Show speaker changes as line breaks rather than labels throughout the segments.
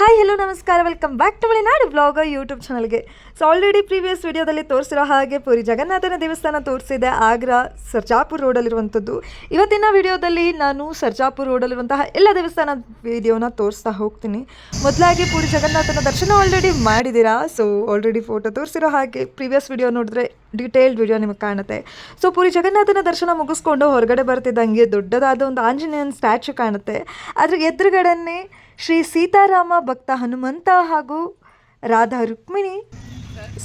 Hi hello ನಮಸ್ಕಾರ. Welcome back to Malenadu blog YouTube ಚಾನಲ್ಗೆ so already previous ವಿಡಿಯೋದಲ್ಲಿ ತೋರಿಸಿರೋ ಹಾಗೆ ಪುರಿ ಜಗನ್ನಾಥನ ದೇವಸ್ಥಾನ ತೋರಿಸಿದೆ ಆಗ್ರಾ ಸರ್ಜಾಪುರ್ ರೋಡಲ್ಲಿರುವಂಥದ್ದು ಇವತ್ತಿನ ವಿಡಿಯೋದಲ್ಲಿ ನಾನು ಸರ್ಜಾಪುರ್ ರೋಡಲ್ಲಿರುವಂತಹ ಎಲ್ಲ ದೇವಸ್ಥಾನ ವಿಡಿಯೋನ ತೋರಿಸ್ತಾ ಹೋಗ್ತೀನಿ. ಮೊದಲಾಗಿ ಪುರಿ ಜಗನ್ನಾಥನ ದರ್ಶನ ಆಲ್ರೆಡಿ ಮಾಡಿದ್ದೀರಾ? ಸೊ ಆಲ್ರೆಡಿ ಫೋಟೋ ತೋರಿಸಿರೋ ಹಾಗೆ ಪ್ರೀವಿಯಸ್ ವಿಡಿಯೋ ನೋಡಿದ್ರೆ ಡೀಟೇಲ್ಡ್ ವಿಡಿಯೋ ನಿಮಗೆ ಕಾಣುತ್ತೆ. ಸೊ ಪುರಿ ಜಗನ್ನಾಥನ ದರ್ಶನ ಮುಗಿಸ್ಕೊಂಡು ಹೊರಗಡೆ ಬರ್ತಿದ್ದಂಗೆ ದೊಡ್ಡದಾದ ಒಂದು ಆಂಜನೇಯನ ಸ್ಟ್ಯಾಚು ಕಾಣುತ್ತೆ. ಅದ್ರ ಎದುರುಗಡೆನೇ ಶ್ರೀ ಸೀತಾರಾಮ ಭಕ್ತ ಹನುಮಂತ ಹಾಗೂ ರಾಧಾ ರುಕ್ಮಿಣಿ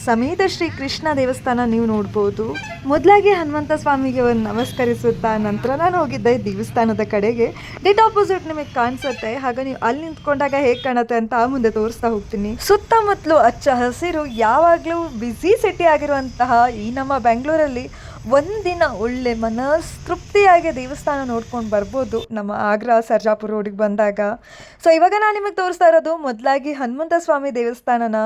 ಸಮೇತ ಶ್ರೀ ಕೃಷ್ಣ ದೇವಸ್ಥಾನ ನೀವು ನೋಡ್ಬೋದು. ಮೊದಲಾಗಿ ಹನುಮಂತ ಸ್ವಾಮಿಗೆ ಒಂದು ನಮಸ್ಕರಿಸುತ್ತಾ ನಂತರ ನಾನು ಹೋಗಿದ್ದೆ ದೇವಸ್ಥಾನದ ಕಡೆಗೆ. ಡಿಟ್ ಆಪೋಸಿಟ್ ನಿಮಗೆ ಕಾಣಿಸುತ್ತೆ. ಹಾಗೆ ನೀವು ಅಲ್ಲಿ ನಿಂತ್ಕೊಂಡಾಗ ಹೇಗೆ ಕಾಣುತ್ತೆ ಅಂತ ಮುಂದೆ ತೋರಿಸ್ತಾ ಹೋಗ್ತೀನಿ. ಸುತ್ತಮುತ್ತಲು ಹಚ್ಚ ಹಸಿರು, ಯಾವಾಗಲೂ ಬ್ಯುಸಿ ಸಿಟಿ ಆಗಿರುವಂತಹ ಈ ನಮ್ಮ ಬೆಂಗಳೂರಲ್ಲಿ ಒಂದಿನ ಒಳ್ಳೆ ಮನಸ್ ತೃಪ್ತಿಯಾಗಿ ದೇವಸ್ಥಾನ ನೋಡ್ಕೊಂಡು ಬರ್ಬೋದು ನಮ್ಮ ಆಗ್ರಾ ಸರ್ಜಾಪುರ ರೋಡಿಗೆ ಬಂದಾಗ. ಸೊ ಇವಾಗ ನಾನು ನಿಮಗೆ ತೋರಿಸ್ತಾ ಇರೋದು ಮೊದಲಾಗಿ ಹನುಮಂತ ಸ್ವಾಮಿ ದೇವಸ್ಥಾನನ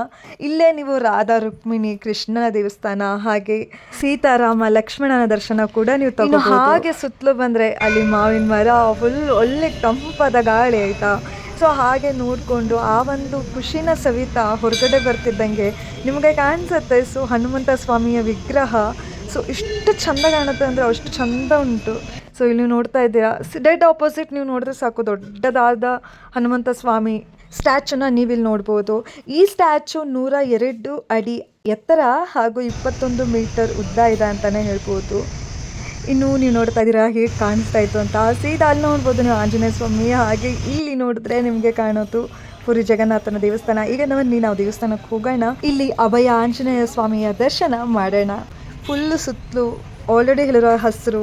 ಇಲ್ಲೇ ನೀವು ರಾಧಾ ರುಕ್ಮಿಣಿ ಕೃಷ್ಣನ ದೇವಸ್ಥಾನ ಹಾಗೆ ಸೀತಾರಾಮ ಲಕ್ಷ್ಮಣನ ದರ್ಶನ ಕೂಡ ನೀವು ತಗೋ ಹಾಗೆ ಸುತ್ತಲೂ ಬಂದರೆ ಅಲ್ಲಿ ಮಾವಿನ ಮರ ಫುಲ್ ಒಳ್ಳೆ ತಂಪಾದ ಗಾಳಿ ಆಯಿತಾ? ಸೊ ಹಾಗೆ ನೋಡಿಕೊಂಡು ಆ ಒಂದು ಖುಷಿನ ಸವಿತಾ ಹೊರಗಡೆ ಬರ್ತಿದ್ದಂಗೆ ನಿಮಗೆ ಕಾಣಿಸುತ್ತೆ. ಸೊ ಹನುಮಂತ ಸ್ವಾಮಿಯ ವಿಗ್ರಹ ಸೊ ಇಷ್ಟು ಚಂದ ಕಾಣುತ್ತೆ ಅಂದರೆ ಅಷ್ಟು ಚಂದ ಉಂಟು. ಸೊ ಇಲ್ಲಿ ನೀವು ನೋಡ್ತಾ ಇದ್ದೀರಾ. ಡೆಡ್ ಆಪೋಸಿಟ್ ನೀವು ನೋಡಿದ್ರೆ ಸಾಕು. ದೊಡ್ಡದಾದ ಹನುಮಂತ ಸ್ವಾಮಿ ಸ್ಟ್ಯಾಚುನ ನೀವಿಲ್ಲಿ ನೋಡ್ಬೋದು. ಈ ಸ್ಟ್ಯಾಚು ನೂರ ಎರಡು ಅಡಿ ಎತ್ತರ ಹಾಗೂ ಇಪ್ಪತ್ತೊಂದು ಮೀಟರ್ ಉದ್ದ ಇದೆ ಅಂತಲೇ ಹೇಳ್ಬೋದು. ಇನ್ನು ನೀವು ನೋಡ್ತಾ ಇದ್ದೀರಾ, ಹೇಗೆ ಕಾಣಿಸ್ತಾ ಇತ್ತು ಅಂತ. ಸೀದಾ ಅಲ್ಲಿ ನೋಡ್ಬೋದು ನೀವು ಆಂಜನೇಯ ಸ್ವಾಮಿ. ಹಾಗೆ ಇಲ್ಲಿ ನೋಡಿದ್ರೆ ನಿಮಗೆ ಕಾಣೋದು ಪುರಿ ಜಗನ್ನಾಥನ ದೇವಸ್ಥಾನ. ಈಗ ನಾವು ನಾವು ದೇವಸ್ಥಾನಕ್ಕೆ ಹೋಗೋಣ. ಇಲ್ಲಿ ಅಭಯ ಆಂಜನೇಯ ಸ್ವಾಮಿಯ ದರ್ಶನ ಮಾಡೋಣ. ಫುಲ್ಲು ಸುತ್ತಲೂ ಆಲ್ರೆಡಿ ಹೇಳಿರೋ ಹಸಿರು,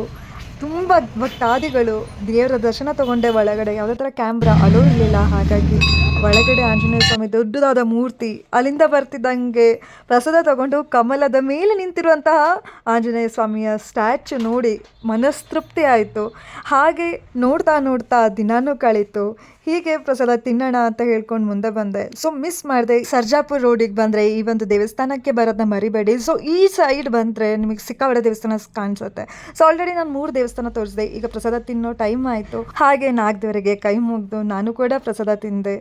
ತುಂಬ ಭಕ್ತಾದಿಗಳು ದೇವರ ದರ್ಶನ ತಗೊಂಡೆ ಒಳಗಡೆ. ಯಾವುದೇ ಥರ ಕ್ಯಾಮ್ರಾ ಅಲೋ ಇರಲಿಲ್ಲ. ಹಾಗಾಗಿ ಒಳಗಡೆ ಆಂಜನೇಯ ಸ್ವಾಮಿ ದೊಡ್ಡದಾದ ಮೂರ್ತಿ ಅಲ್ಲಿಂದ ಬರ್ತಿದ್ದಂಗೆ ಪ್ರಸಾದ ತಗೊಂಡು ಕಮಲದ ಮೇಲೆ ನಿಂತಿರುವಂತಹ ಆಂಜನೇಯ ಸ್ವಾಮಿಯ ಸ್ಟ್ಯಾಚು ನೋಡಿ ಮನಸ್ತೃಪ್ತಿ ಆಯಿತು. ಹಾಗೆ ನೋಡ್ತಾ ನೋಡ್ತಾ ದಿನಾನೂ ಕಳೀತು. ಹೀಗೆ ಪ್ರಸಾದ ತಿನ್ನೋಣ ಅಂತ ಹೇಳ್ಕೊಂಡು ಮುಂದೆ ಬಂದೆ. ಸೊ ಮಿಸ್ ಮಾಡಿದೆ, ಸರ್ಜಾಪುರ್ ರೋಡಿಗೆ ಬಂದರೆ ಈ ಒಂದು ದೇವಸ್ಥಾನಕ್ಕೆ ಬರೋದನ್ನ ಮರಿಬೇಡಿ. ಸೊ ಈ ಸೈಡ್ ಬಂದರೆ ನಿಮಗೆ ಸಿಕ್ಕಾಪಟ್ಟೆ ದೇವಸ್ಥಾನ ಕಾಣಿಸುತ್ತೆ. ಸೊ ಆಲ್ರೆಡಿ ನಾನು ಮೂರು ದೇವಸ್ಥಾನ ತೋರಿಸಿದೆ. ಈಗ ಪ್ರಸಾದ ತಿನ್ನೋ ಟೈಮ್ ಆಯಿತು. ಹಾಗೆ ನಾಲ್ಕದವರೆಗೆ ಕೈ ಮುಗಿದು ನಾನು ಕೂಡ ಪ್ರಸಾದ ತಿಂದೆ.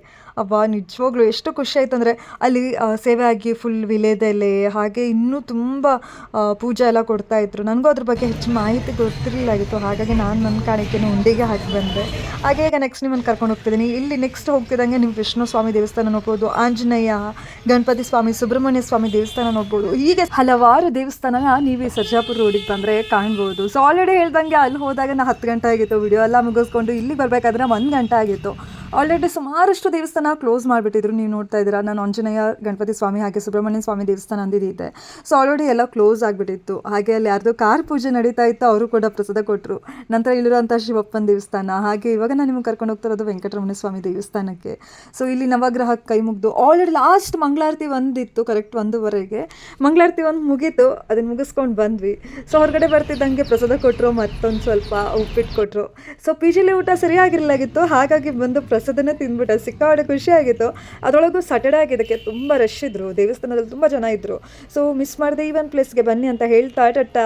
ಅಬ್ಬಾ ನಿಜವಾಗ್ಲೂ ಎಷ್ಟು ಖುಷಿ ಆಯ್ತು ಅಂದರೆ ಅಲ್ಲಿ ಸೇವೆ ಆಗಿ ಫುಲ್ ವಿಲೇದೆಲೆ ಹಾಗೆ ಇನ್ನೂ ತುಂಬ ಪೂಜೆ ಎಲ್ಲ ಕೊಡ್ತಾ ಇದ್ರು. ನನಗೂ ಅದ್ರ ಬಗ್ಗೆ ಹೆಚ್ಚು ಮಾಹಿತಿ ಗೊತ್ತಿರಲಿಲ್ಲಾಗಿತ್ತು ಹಾಗಾಗಿ ನಾನು ನನ್ನ ಕಾಣಿಕೆನ ಉಂಡಿಗೆ ಹಾಕಿ ಬಂದೆ. ಹಾಗೆ ಈಗ ನೆಕ್ಸ್ಟ್ ನಿಮ್ಮನ್ನು ಕರ್ಕೊಂಡು ಹೋಗ್ತಿದ್ದೀನಿ ಇಲ್ಲಿ ನೆಕ್ಸ್ಟ್ ಹೋಗ್ತಿದ್ದಂಗೆ ನೀವು ವಿಷ್ಣು ಸ್ವಾಮಿ ದೇವಸ್ಥಾನ ನೋಡ್ಬೋದು, ಆಂಜನೇಯ, ಗಣಪತಿ ಸ್ವಾಮಿ, ಸುಬ್ರಹ್ಮಣ್ಯ ಸ್ವಾಮಿ ದೇವಸ್ಥಾನ ನೋಡ್ಬೋದು. ಹೀಗೆ ಹಲವಾರು ದೇವಸ್ಥಾನ ನೀವೇ ಸರ್ಜಾಪುರ ರೋಡಿಗೆ ಬಂದರೆ ಕಾಣ್ಬೋದು. ಸೊ ಆಲ್ರೆಡಿ ಹೇಳ್ದಂಗೆ ಅಲ್ಲಿ ಹೋದಾಗ ನಾ ಹತ್ತು ಗಂಟೆ ಆಗಿತ್ತು ವಿಡಿಯೋ ಎಲ್ಲ ಮುಗಿಸ್ಕೊಂಡು ಇಲ್ಲಿ ಬರಬೇಕಾದ್ರೆ ಒಂದು ಗಂಟೆ ಆಗಿತ್ತು. ಆಲ್ರೆಡಿ ಸುಮಾರಷ್ಟು ದೇವಸ್ಥಾನ ಕ್ಲೋಸ್ ಮಾಡಿಬಿಟ್ಟಿದ್ರು. ನೀವು ನೋಡ್ತಾ ಇದ್ದೀರಾ, ನಾನು ಆಂಜನೇಯ, ಗಣಪತಿ ಸ್ವಾಮಿ ಹಾಗೆ ಸುಬ್ರಹ್ಮಣ್ಯ ಸ್ವಾಮಿ ದೇವಸ್ಥಾನ ಅಂದಿದ್ದೆ ಸೊ ಆಲ್ರೆಡಿ ಎಲ್ಲ ಕ್ಲೋಸ್ ಆಗಿಬಿಟ್ಟಿತ್ತು. ಹಾಗೆ ಅಲ್ಲಿ ಯಾರ್ದು ಕಾರ್ ಪೂಜೆ ನಡೀತಾ ಇತ್ತು, ಅವರು ಕೂಡ ಪ್ರಸಾದ ಕೊಟ್ಟರು ನಂತರ ಇಲ್ಲಿರುವಂಥ ಶಿವಪ್ಪನ ದೇವಸ್ಥಾನ. ಹಾಗೆ ಇವಾಗ ನಾನು ನಿಮ್ಗೆ ಕರ್ಕೊಂಡು ಹೋಗ್ತಿರೋದು ವೆಂಕಟರಮಣ ಸ್ವಾಮಿ ದೇವಸ್ಥಾನಕ್ಕೆ. ಸೊ ಇಲ್ಲಿ ನವಗ್ರಹ ಕೈ ಮುಗಿದು ಆಲ್ರೆಡಿ ಲಾಸ್ಟ್ ಮಂಗಳಾರತಿ ಒಂದಿತ್ತು ಕರೆಕ್ಟ್ ಒಂದೂವರೆಗೆ. ಮಂಗಳಾರತಿ ಒಂದು ಮುಗೀತು ಅದನ್ನು ಮುಗಿಸ್ಕೊಂಡು ಬಂದ್ವಿ. ಸೊ ಹೊರಗಡೆ ಬರ್ತಿದ್ದಂಗೆ ಪ್ರಸಾದ ಕೊಟ್ಟರು ಮತ್ತೊಂದು ಸ್ವಲ್ಪ ಉಪ್ಪಿಟ್ಟು ಕೊಟ್ಟರು ಸೊ ಪಿ ಜಿಲಿ ಊಟ ಸರಿಯಾಗಿರಲಾಗಿತ್ತು ಹಾಗಾಗಿ ಬಂದು ಪ್ರಸಾದನೇ ತಿಂದ್ಬಿಟ್ಟೆ. ಸಿಕ್ಕಾಡೆ ಖುಷಿಯಾಗಿತ್ತು ಅದರೊಳಗೂ ಸಟರ್ಡೆ ಆಗಿದ್ದಕ್ಕೆ ತುಂಬ ರಶ್ ಇದ್ರು, ದೇವಸ್ಥಾನದಲ್ಲಿ ತುಂಬ ಜನ ಇದ್ರು. ಸೊ ಮಿಸ್ ಮಾಡಿದೆ ಈ ಒಂದು ಪ್ಲೇಸ್ಗೆ ಬನ್ನಿ ಅಂತ ಹೇಳ್ತಾ, ಟಟ್ಟ.